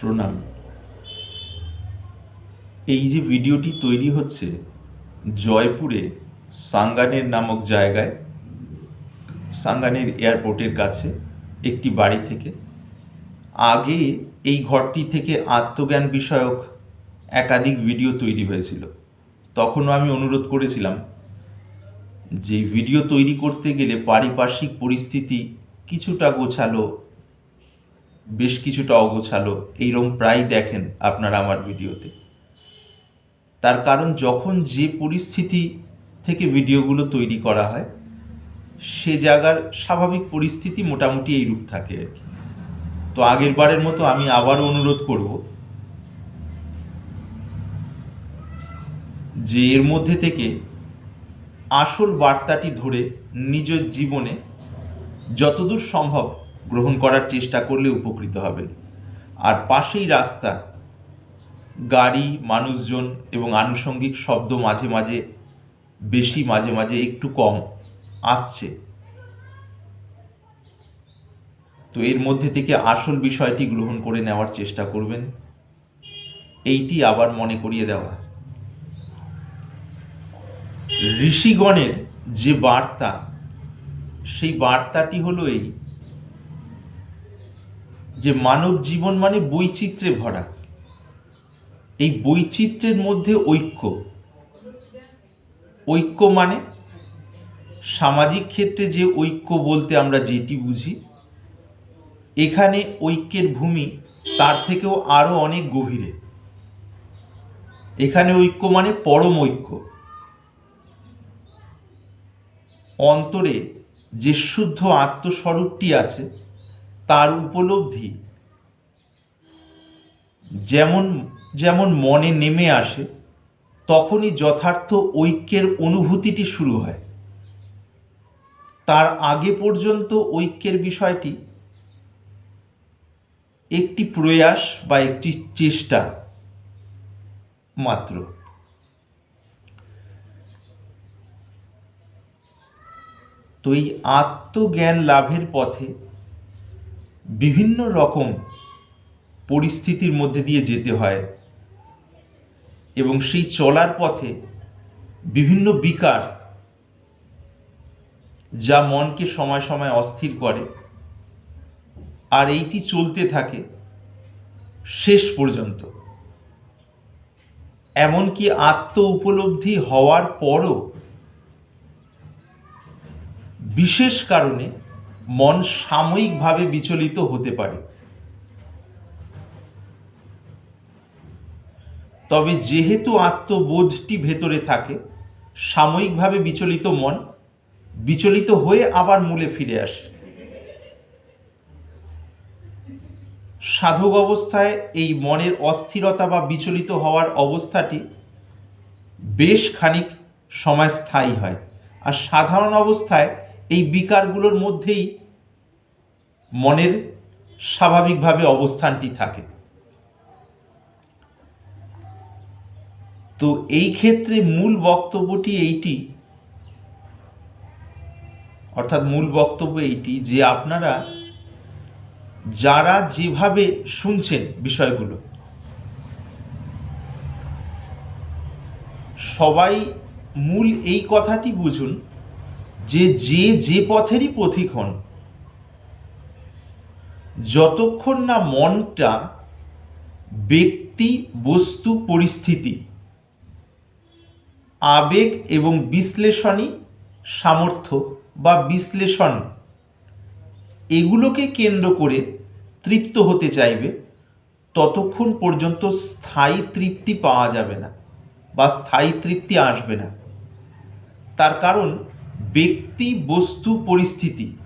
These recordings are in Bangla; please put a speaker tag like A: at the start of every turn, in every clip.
A: প্রণাম। এই যে ভিডিওটি তৈরি হচ্ছে জয়পুরে সাঙ্গানের নামক জায়গায়, সাঙ্গানের এয়ারপোর্টের কাছে, একটি বাড়ি থেকে, আগে এই ঘরটি থেকে আত্মজ্ঞান বিষয়ক একাধিক ভিডিও তৈরি হয়েছিল। তখনও আমি অনুরোধ করেছিলাম যে ভিডিও তৈরি করতে গেলে পারিপার্শ্বিক পরিস্থিতি কিছুটা গোছালো বেশ কিছুটা অগোছালো এইরকম প্রায় দেখেন আপনারা আমার ভিডিওতে। তার কারণ যখন যে পরিস্থিতি থেকে ভিডিওগুলো তৈরি করা হয়, সে জায়গার স্বাভাবিক পরিস্থিতি মোটামুটি এইরূপ থাকে আর কি। তো আগের বারের মতো আমি আবারও অনুরোধ করব যে এর মধ্যে থেকে আসল বার্তাটি ধরে নিজের জীবনে যতদূর সম্ভব গ্রহণ করার চেষ্টা করলে উপকৃত হবেন। আর পাশেই রাস্তা, গাড়ি, মানুষজন এবং আনুষঙ্গিক শব্দ মাঝে মাঝে, বেশি মাঝে মাঝে একটু কম আসছে। তো এর মধ্যে থেকে আসল বিষয়টি গ্রহণ করে নেওয়ার চেষ্টা করবেন। এইটি আবার মনে করিয়ে দেওয়া। ঋষিগণের যে বার্তা, সেই বার্তাটি হলো এই যে মানব জীবন মানে বৈচিত্র্যে ভরা। এই বৈচিত্র্যের মধ্যে ঐক্য। ঐক্য মানে সামাজিক ক্ষেত্রে যে ঐক্য বলতে আমরা যেটি বুঝি, এখানে ঐক্যের ভূমি তার থেকেও আরও অনেক গভীরে। এখানে ঐক্য মানে পরম ঐক্য। অন্তরে যে শুদ্ধ আত্মস্বরূপটি আছে তার উপলব্ধি। যেমন যেমন মনে নেমে আসে, তখনই যথার্থ ঐক্যের অনুভূতিটি শুরু হয়। তার আগে পর্যন্ত ঐক্যের বিষয়টি একটি প্রয়াস বা একটি চেষ্টা মাত্র। তো এই আত্মজ্ঞান লাভের পথে বিভিন্ন রকম পরিস্থিতির মধ্যে দিয়ে যেতে হয় এবং সেই চলার পথে বিভিন্ন বিকার যা মনকে সময় সময় অস্থির করে আর এইটি চলতে থাকে শেষ পর্যন্ত। এমনকি আত্ম উপলব্ধি হওয়ার পরও বিশেষ কারণে মন সাময়িকভাবে বিচলিত হতে পারে। তবে যেহেতু আত্মবোধটি ভেতরে থাকে, সাময়িকভাবে বিচলিত মন বিচলিত হয়ে আবার মূলে ফিরে আসে। সাধক অবস্থায় এই মনের অস্থিরতা বা বিচলিত হওয়ার অবস্থাটি বেশ খানিক সময় স্থায়ী হয়। আর সাধারণ অবস্থায় এই বিকারগুলোর মধ্যেই মনের স্বাভাবিকভাবে অবস্থানটি থাকে। তো এই ক্ষেত্রে মূল বক্তব্যটি এইটি, অর্থাৎ মূল বক্তব্য এইটি যে আপনারা যারা যেভাবে শুনছেন বিষয়গুলো, সবাই মূল এই কথাটি বুঝুন যে যে যে পথেরই পথিক হন যতক্ষণ না মনটা ব্যক্তি বস্তু পরিস্থিতি, আবেগ এবং বিশ্লেষণী সামর্থ্য বা বিশ্লেষণ, এগুলোকে কেন্দ্র করে তৃপ্ত হতে চাইবে, ততক্ষণ পর্যন্ত স্থায়ী তৃপ্তি পাওয়া যাবে না বা স্থায়ী তৃপ্তি আসবে না। তার কারণ, ব্যক্তি বস্তু পরিস্থিতি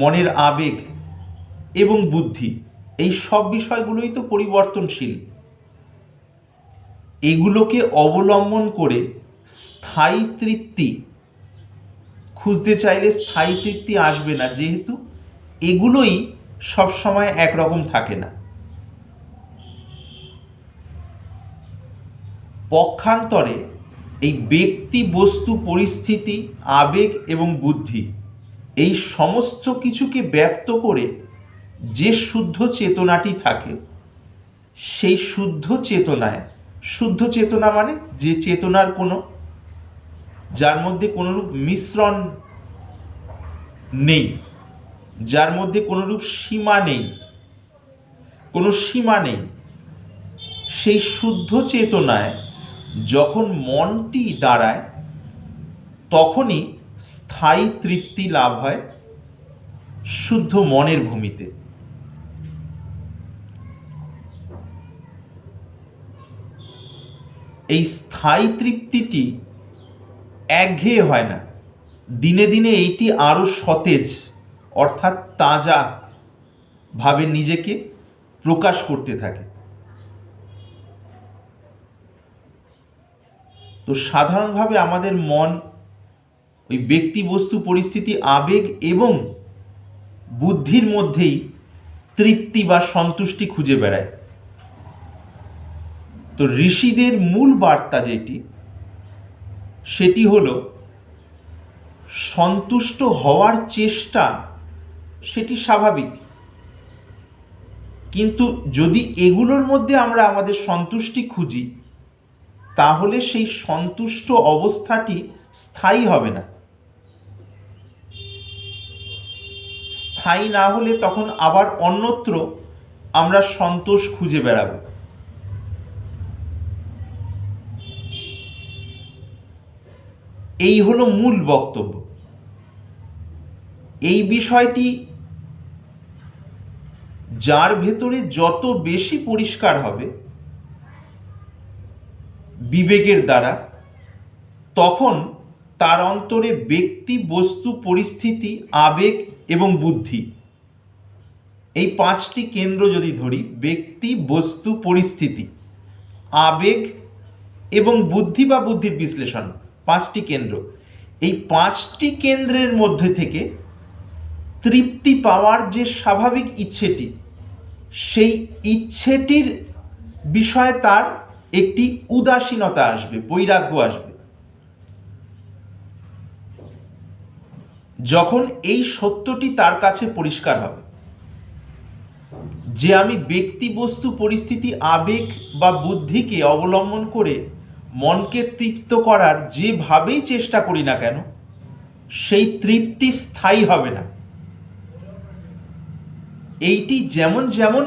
A: মনের আবেগ এবং বুদ্ধি, এই সব বিষয়গুলোই তো পরিবর্তনশীল। এগুলোকে অবলম্বন করে স্থায়ী তৃপ্তি, খুঁজতে চাইলে স্থায়ী তৃপ্তি আসবে না, যেহেতু এগুলোই সবসময় একরকম থাকে না। পক্ষান্তরে এই ব্যক্তি বস্তু পরিস্থিতি, আবেগ এবং বুদ্ধি এই সমস্ত কিছুকে ব্যক্ত করে যে শুদ্ধ চেতনাটি থাকে, সেই শুদ্ধ চেতনায়, শুদ্ধ চেতনা মানে যে চেতনার কোনো, যার মধ্যে কোনোরূপ মিশ্রণ নেই, যার মধ্যে কোনোরূপ সীমা নেই, কোনো সীমা নেই, সেই শুদ্ধ চেতনায় যখন মনটি দাঁড়ায়, তখনই স্থায়ী তৃপ্তি লাভ হয় শুদ্ধ মনের ভূমিতে। এই স্থায়ী তৃপ্তিটি একঘেয়ে হয় না। দিনে দিনে এইটি আরও সতেজ, অর্থাৎ তাজা ভাবে নিজেকে প্রকাশ করতে থাকে। তো সাধারণভাবে আমাদের মন ওই ব্যক্তি বস্তু পরিস্থিতি, আবেগ এবং বুদ্ধির মধ্যেই তৃপ্তি বা সন্তুষ্টি খুঁজে বেড়ায়। তো ঋষিদের মূল বার্তা যেটি, সেটি হল সন্তুষ্ট হওয়ার চেষ্টা, সেটি স্বাভাবিক। কিন্তু যদি এগুলোর মধ্যে আমরা আমাদের সন্তুষ্টি খুঁজি, তাহলে সেই সন্তুষ্ট অবস্থাটি স্থায়ী হবে না। স্থায়ী না হলে তখন আবার অন্যত্র আমরা সন্তোষ খুঁজে বেড়াবো। এই হলো মূল বক্তব্য। এই বিষয়টি যার ভেতরে যত বেশি পরিষ্কার হবে বিবেকের দ্বারা, তখন তার অন্তরে ব্যক্তি, বস্তু, পরিস্থিতি, আবেগ এবং বুদ্ধি। এই পাঁচটি কেন্দ্র যদি ধরি, ব্যক্তি, বস্তু, পরিস্থিতি, আবেগ এবং বুদ্ধি বা বুদ্ধির বিশ্লেষণ, পাঁচটি কেন্দ্র। এই পাঁচটি কেন্দ্রের মধ্যে থেকে তৃপ্তি পাওয়ার যে স্বাভাবিক ইচ্ছেটি, সেই ইচ্ছেটির বিষয়ে তার একটি উদাসীনতা আসবে, বৈরাগ্য আসবে। যখন এই সত্যটি তার কাছে পরিষ্কার হবে, যে আমি ব্যক্তি বস্তু পরিস্থিতি, আবেগ বা বুদ্ধিকে অবলম্বন করে মনকে তৃপ্ত করার যেভাবেই চেষ্টা করি না কেন, সেই তৃপ্তি স্থায়ী হবে না। এইটি যেমন যেমন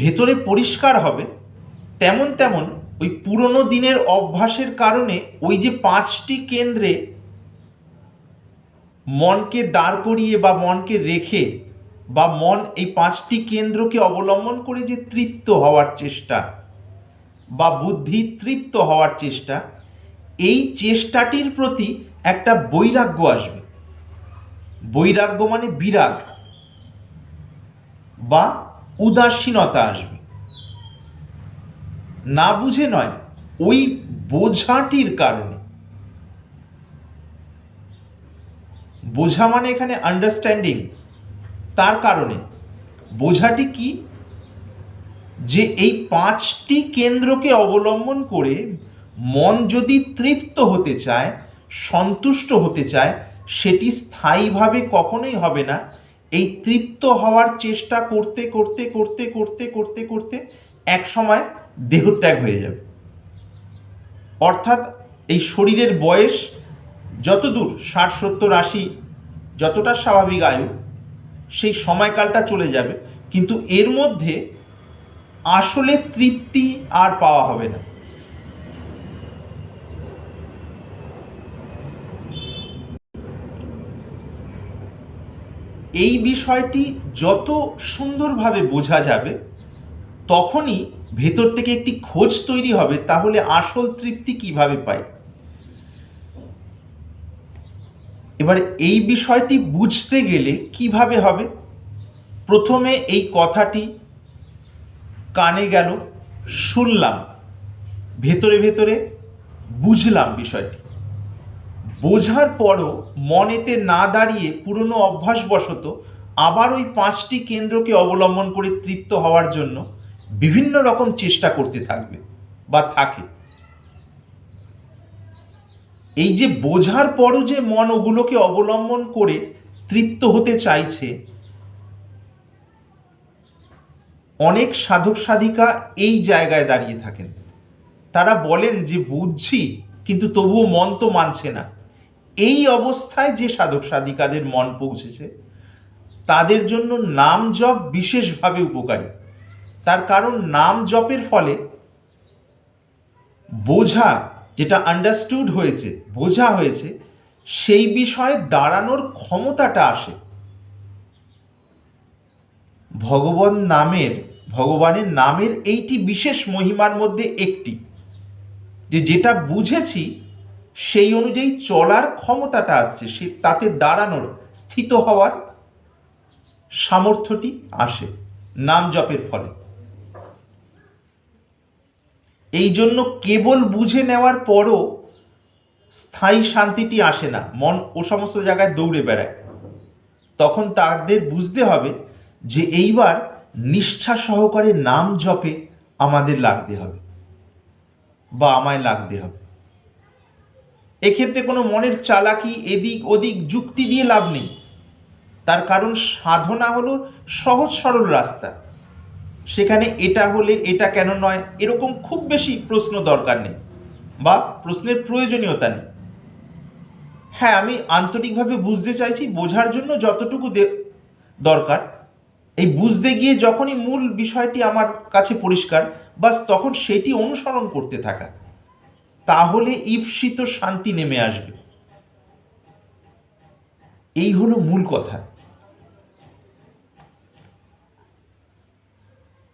A: ভেতরে পরিষ্কার হবে, তেমন তেমন ওই পুরনো দিনের অভ্যাসের কারণে ওই যে পাঁচটি কেন্দ্রে মনকে দাঁড় করিয়ে বা মনকে রেখে বা মন এই পাঁচটি কেন্দ্রকে অবলম্বন করে যে তৃপ্ত হওয়ার চেষ্টা বা বুদ্ধি তৃপ্ত হওয়ার চেষ্টা, এই চেষ্টাটির প্রতি একটা বৈরাগ্য আসবে। বৈরাগ্য মানে বিরাগ বা উদাসীনতা আসবে। না বুঝে নয়, ওই বোঝাটির কারণে। বোঝা মানে এখানে আন্ডারস্ট্যান্ডিং তার কারণে। বোঝাটি কি? যে এই পাঁচটি কেন্দ্রকে অবলম্বন করে মন যদি তৃপ্ত হতে চায়, সন্তুষ্ট হতে চায়, সেটি স্থায়ীভাবে কখনোই হবে না। এই তৃপ্ত হওয়ার চেষ্টা করতে করতে করতে করতে করতে করতে এক সময় দেহত্যাগ হয়ে যাবে। অর্থাৎ এই শরীরের বয়স যত দূর ষাট, সত্তর, আশি যতটা স্বাভাবিক আয়ু, সেই সময়কালটা চলে যাবে, কিন্তু এর মধ্যে আসলে তৃপ্তি আর পাওয়া হবে না। এই বিষয়টি যত সুন্দরভাবে বোঝা যাবে, তখনই ভেতর থেকে একটি খোঁজ তৈরি হবে, তাহলে আসল তৃপ্তি কীভাবে পাই। এবার এই বিষয়টি বুঝতে গেলে কীভাবে হবে? প্রথমে এই কথাটি কানে গেল, শুনলাম, ভেতরে ভেতরে বুঝলাম বিষয়টি। বোঝার পরও মনেতে না দাঁড়িয়ে পুরনো অভ্যাসবশত আবার ওই পাঁচটি কেন্দ্রকে অবলম্বন করে তৃপ্ত হওয়ার জন্য বিভিন্ন রকম চেষ্টা করতে থাকবে বা থাকে। এই যে বোঝার পরও যে মন ওগুলোকে অবলম্বন করে তৃপ্ত হতে চাইছে, অনেক সাধক সাধিকা এই জায়গায় দাঁড়িয়ে থাকেন। তারা বলেন যে বুঝছি, কিন্তু তবুও মন তো মানছে না। এই অবস্থায় যে সাধক সাধিকাদের মন পৌঁছেছে, তাদের জন্য নাম জপ বিশেষভাবে উপকারী। তার কারণ নাম জপের ফলে বোঝা যেটা আন্ডারস্টুড হয়েছে, বোঝা হয়েছে, সেই বিষয়ে দাঁড়ানোর ক্ষমতাটা আসে। ভগবান নামের, ভগবানের নামের এইটি বিশেষ মহিমার মধ্যে একটি। যে যেটা বুঝেছি, সেই অনুযায়ী চলার ক্ষমতাটা আসছে, সে তাতে দাঁড়ানোর, স্থিত হওয়ার সামর্থ্যটি আসে, নাম জপের ফলে। এই জন্য কেবল বুঝে নেওয়ার পরও স্থায়ী শান্তিটি আসে না। মন ও সমস্ত জায়গায় দৌড়ে বেড়ায়। তখন তাদের বুঝতে হবে যে এইবার নিষ্ঠা সহকারে নাম জপে আমাদের লাগতে হবে বা আমায় লাগতে হবে। এক্ষেত্রে কোনো মনের চালাকি, এদিক ওদিক যুক্তি দিয়ে লাভ নেই। তার কারণ সাধনা হলো সহজ সরল রাস্তা। সেখানে এটা হলে এটা কেন নয়? এরকম খুব বেশি প্রশ্ন দরকার নেই বা প্রশ্নের প্রয়োজনীয়তা নেই। হ্যাঁ আমি আন্তরিকভাবে বুঝতে চাইছি বোঝার জন্য যতটুকু দরকার। এই বুঝতে গিয়ে যখনই মূল বিষয়টি আমার কাছে পরিষ্কার, বাস তখন সেটি অনুসরণ করতে থাকা। তাহলে ঈপ্সিত শান্তি নেমে আসবে। এই হলো মূল কথা।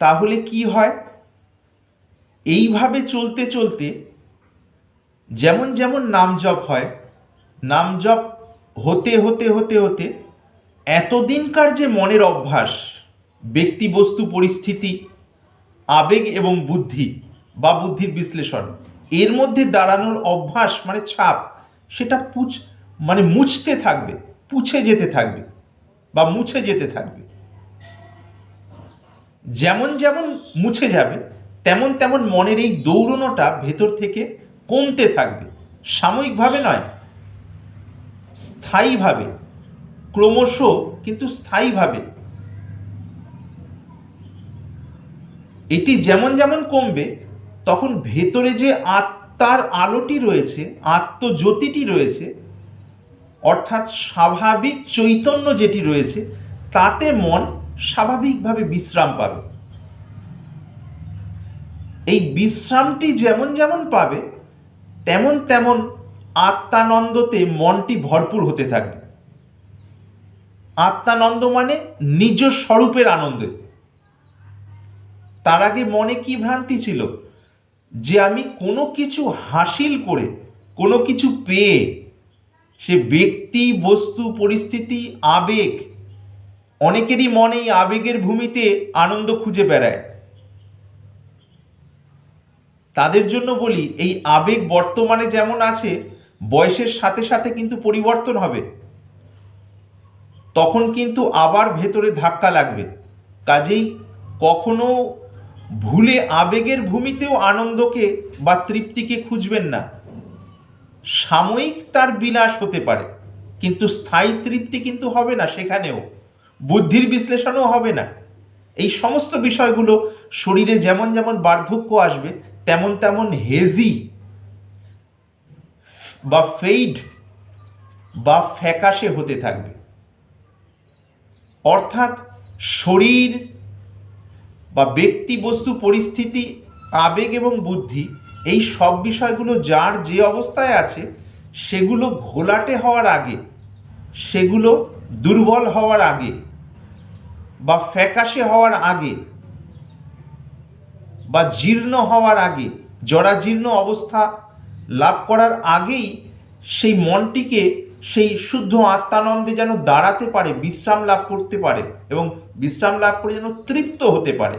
A: তাহলে কি হয়? এইভাবে চলতে চলতে যেমন যেমন নাম জপ হয়, নাম জপ হতে হতে হতে হতে এতদিনকার যে মনের অভ্যাস, ব্যক্তি বস্তু পরিস্থিতি, আবেগ এবং বুদ্ধি বা বুদ্ধির বিশ্লেষণ, এর মধ্যে দাঁড়ানোর অভ্যাস মানে ছাপ, সেটা পুছ মানে মুছতে থাকবে, পুছে যেতে থাকবে বা মুছে যেতে থাকবে। যেমন যেমন মুছে যাবে, তেমন তেমন মনের এই দৌড়নোটা ভেতর থেকে কমতে থাকবে। সাময়িকভাবে নয়, স্থায়ীভাবে, ক্রমশ কিন্তু স্থায়ীভাবে। এটি যেমন যেমন কমবে, তখন ভেতরে যে আত্মার আলোটি রয়েছে, আত্মজ্যোতিটি রয়েছে, অর্থাৎ স্বাভাবিক চৈতন্য যেটি রয়েছে, তাতে মন স্বাভাবিকভাবে বিশ্রাম পাবে। এই বিশ্রামটি যেমন যেমন পাবে, তেমন তেমন আত্মানন্দতে মনটি ভরপুর হতে থাকবে। আত্মানন্দ মানে নিজ স্বরূপের আনন্দে। তার আগে মনে কি ভ্রান্তি ছিল? যে আমি কোনো কিছু হাসিল করে, কোনো কিছু পেয়ে, সে ব্যক্তি, বস্তু, পরিস্থিতি, আবেগ অনেকেরই মনে আবেগের ভূমিতে আনন্দ খুঁজে বেড়ায়। তাদের জন্য বলি, এই আবেগ বর্তমানে যেমন আছে, বয়সের সাথে সাথে কিন্তু পরিবর্তন হবে। তখন কিন্তু আবার ভেতরে ধাক্কা লাগবে। কাজেই কখনো ভুলে আবেগের ভূমিতেও আনন্দকে বা তৃপ্তিকে খুঁজবেন না। সাময়িক তার বিনাশ হতে পারে, কিন্তু স্থায়ী তৃপ্তি কিন্তু হবে না সেখানেও। বুদ্ধির বিশ্লেষণও হবে না। এই সমস্ত বিষয়গুলো শরীরে যেমন যেমন বার্ধক্য আসবে, তেমন তেমন হেজি বা ফেইড বা ফ্যাকাশে হতে থাকবে। অর্থাৎ শরীর বা ব্যক্তি বস্তু পরিস্থিতি, আবেগ এবং বুদ্ধি, এই সব বিষয়গুলো যার যে অবস্থায় আছে, সেগুলো ঘোলাটে হওয়ার আগে, সেগুলো দুর্বল হওয়ার আগে বা ফ্যাকাশে হওয়ার আগে বা জীর্ণ হওয়ার আগে, জরাজীর্ণ অবস্থা লাভ করার আগেই সেই মনটিকে সেই শুদ্ধ আত্মানন্দে যেন দাঁড়াতে পারে, বিশ্রাম লাভ করতে পারে এবং বিশ্রাম লাভ করে যেন তৃপ্ত হতে পারে।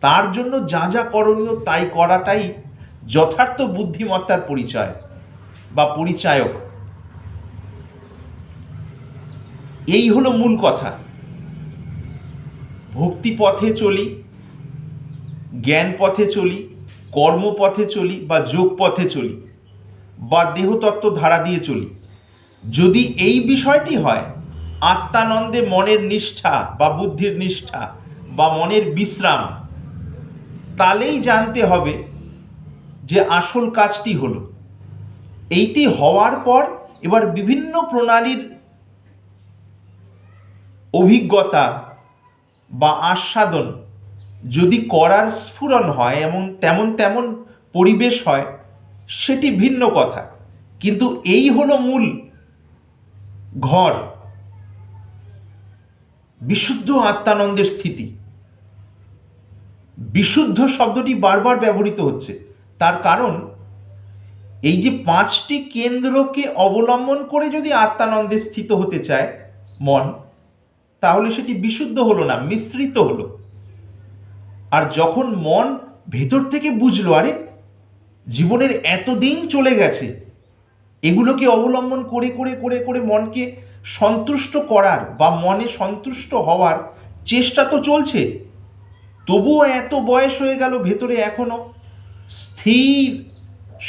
A: তার জন্য যা যা করণীয় তাই করাটাই যথার্থ বুদ্ধিমত্তার পরিচয় বা পরিচায়ক। এই হলো মূল কথা। ভক্তি পথে চলি জ্ঞান পথে চলি, কর্মপথে চলি বা যোগ পথে চলি, বা দেহতত্ত্ব ধারা দিয়ে চলি। যদি এই বিষয়টি হয়, আত্মানন্দে মনের নিষ্ঠা বা বুদ্ধির নিষ্ঠা বা মনের বিশ্রাম, তাহলেই জানতে হবে যে আসল কাজটি হলো। এইটি হওয়ার পর এবার বিভিন্ন প্রণালীর অভিজ্ঞতা বা আস্বাদন যদি করার স্ফুরণ হয় এবং তেমন তেমন পরিবেশ হয়, সেটি ভিন্ন কথা। কিন্তু এই হলো মূল ঘর, বিশুদ্ধ আত্মানন্দের স্থিতি। বিশুদ্ধ শব্দটি বারবার ব্যবহৃত হচ্ছে। তার কারণ, এই যে পাঁচটি কেন্দ্রকে অবলম্বন করে যদি আত্মানন্দে স্থিত হতে চায় মন তাহলে সেটি বিশুদ্ধ হলো না, মিশ্রিত হলো। আর যখন মন ভেতর থেকে বুঝলো, আরে জীবনের এতদিন চলে গেছে, এগুলোকে অবলম্বন করে করে করে করে মনকে সন্তুষ্ট করার বা মনে সন্তুষ্ট হওয়ার চেষ্টা তো চলছে, তবুও এত বয়স হয়ে গেল ভেতরে এখনও। স্থির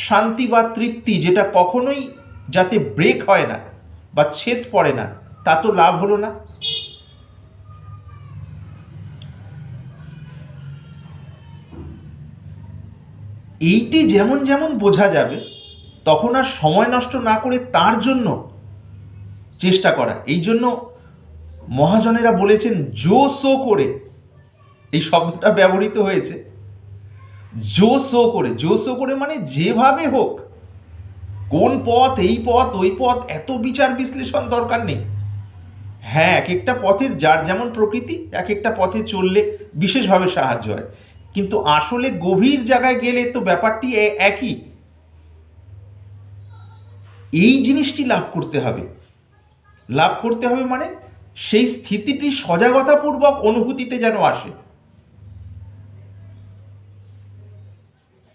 A: শান্তি বা তৃপ্তি যেটা কখনোই যাতে ব্রেক হয় না বা ছেদ পড়ে না, তা তো লাভ হলো না। এইটি যেমন যেমন বোঝা যাবে, তখন আর সময় নষ্ট না করে তার জন্য চেষ্টা করা। এই জন্য মহাজনেরা বলেছেন, জো সো করে। এই শব্দটা ব্যবহৃত হয়েছে। জো সো করে। জো সো করে মানে যেভাবে হোক, কোন পথ, এই পথ, ওই পথ, এত বিচার বিশ্লেষণ দরকার নেই। হ্যাঁ এক একটা পথের যার যেমন প্রকৃতি, এক একটা পথে চললে বিশেষভাবে সাহায্য হয়। কিন্তু আসলে গভীর জায়গায় গেলে তো ব্যাপারটি একই। এই জিনিসটি লাভ করতে হবে। লাভ করতে হবে মানে সেই স্থিতিটি সজাগতাপূর্বক অনুভূতিতে যেন আসে।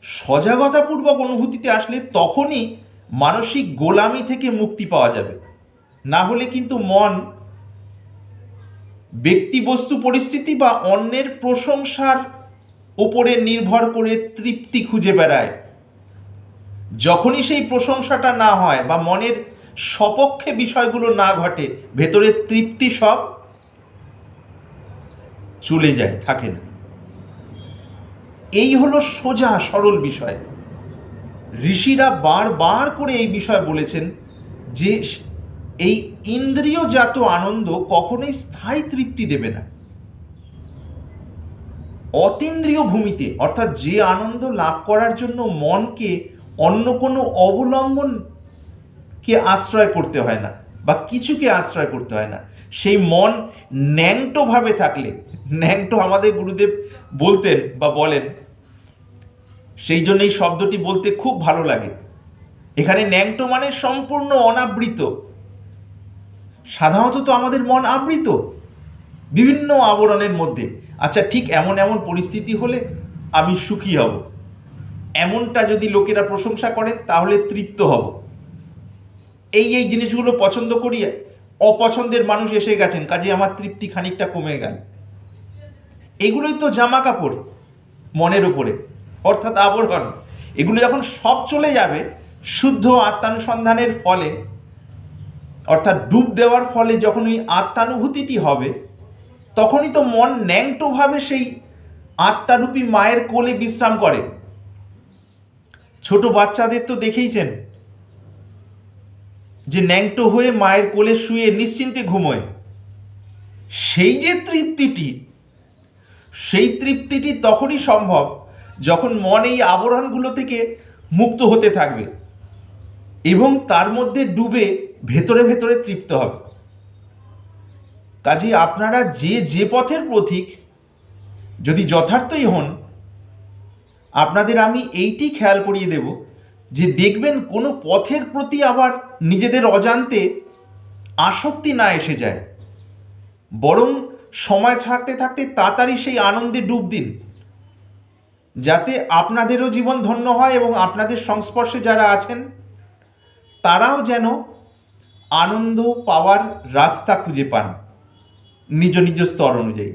A: সজাগতাপূর্বক অনুভূতিতে আসলে তখনই মানসিক গোলামি থেকে মুক্তি পাওয়া যাবে। না হলে কিন্তু মন ব্যক্তি বস্তু পরিস্থিতি বা অন্যের প্রশংসার উপরে নির্ভর করে তৃপ্তি খুঁজে বেড়ায়। যখনই সেই প্রশংসাটা না হয় বা মনের সপক্ষে বিষয়গুলো না ঘটে ভেতরের তৃপ্তি সব চলে যায়, থাকে না। এই হলো সোজা, সরল বিষয়। ঋষিরা বারবার করে এই বিষয় বলেছেন যে এই ইন্দ্রিয়জাত আনন্দ কখনোই স্থায়ী তৃপ্তি দেবে না। অতীন্দ্রিয় ভূমিতে, অর্থাৎ যে আনন্দ লাভ করার জন্য মনকে অন্য কোনো অবলম্বনকে আশ্রয় করতে হয় না বা কিছুকে আশ্রয় করতে হয় না। সেই মন ন্যাংটোভাবে থাকলে, ন্যাংটো আমাদের গুরুদেব বলতেন বা বলেন, সেই জন্য এই শব্দটি বলতে খুব ভালো লাগে। এখানে ন্যাংটো মানে সম্পূর্ণ অনাবৃত। সাধারণত তো আমাদের মন আবৃত। বিভিন্ন আবরণের মধ্যে। আচ্ছা ঠিক এমন এমন পরিস্থিতি হলে আমি সুখী হব। এমনটা যদি লোকেরা প্রশংসা করে, তাহলে তৃপ্ত হব। এই এই জিনিসগুলো পছন্দ করি অপছন্দের মানুষ এসে গেছেন, কাজে আমার তৃপ্তি খানিকটা কমে গেল। এগুলোই তো জামা কাপড় মনের উপরে, অর্থাৎ আবরণ। এগুলো যখন সব চলে যাবে, শুদ্ধ আত্মানুসন্ধানের ফলে, অর্থাৎ ডুব দেওয়ার ফলে যখন ওই আত্মানুভূতিটি হবে তখনই তো মন ন্যাংটোভাবে সেই আত্মারূপী মায়ের কোলে বিশ্রাম করে। ছোট বাচ্চাদের তো দেখেইছেন যে ন্যাংটো হয়ে মায়ের কোলে শুয়ে নিশ্চিন্তে ঘুমোয়। সেই যে তৃপ্তিটি, সেই তৃপ্তিটি তখনই সম্ভব যখন মন এই আবরণগুলো থেকে মুক্ত হতে থাকবে এবং তার মধ্যে ডুবে ভেতরে ভেতরে তৃপ্ত হবে। কাজে আপনারা যে যে পথের পথিক যদি যথার্থই হন, আপনাদের আমি এইটি খেয়াল করিয়ে দেব যে দেখবেন কোনো পথের প্রতি আবার নিজেদের অজান্তে আসক্তি না এসে যায়। বরং সময় থাকতে থাকতে তাড়াতাড়ি সেই আনন্দে ডুব দিন। যাতে আপনাদেরও জীবন ধন্য হয় এবং আপনাদের সংস্পর্শে যারা আছেন, তারাও যেন আনন্দ পাওয়ার রাস্তা খুঁজে পান। নিজ নিজ স্তর অনুযায়ী।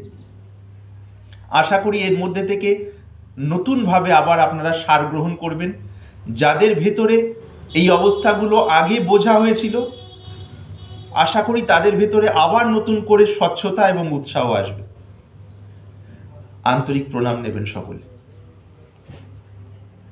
A: আশা করি এর মধ্যে থেকে নতুনভাবে আবার আপনারা সার গ্রহণ করবেন। যাদের ভেতরে এই অবস্থাগুলো আগে বোঝা হয়েছিল, আশা করি তাদের ভেতরে আবার নতুন করে স্বচ্ছতা এবং উৎসাহ আসবে। আন্তরিক প্রণাম নেবেন সকলে।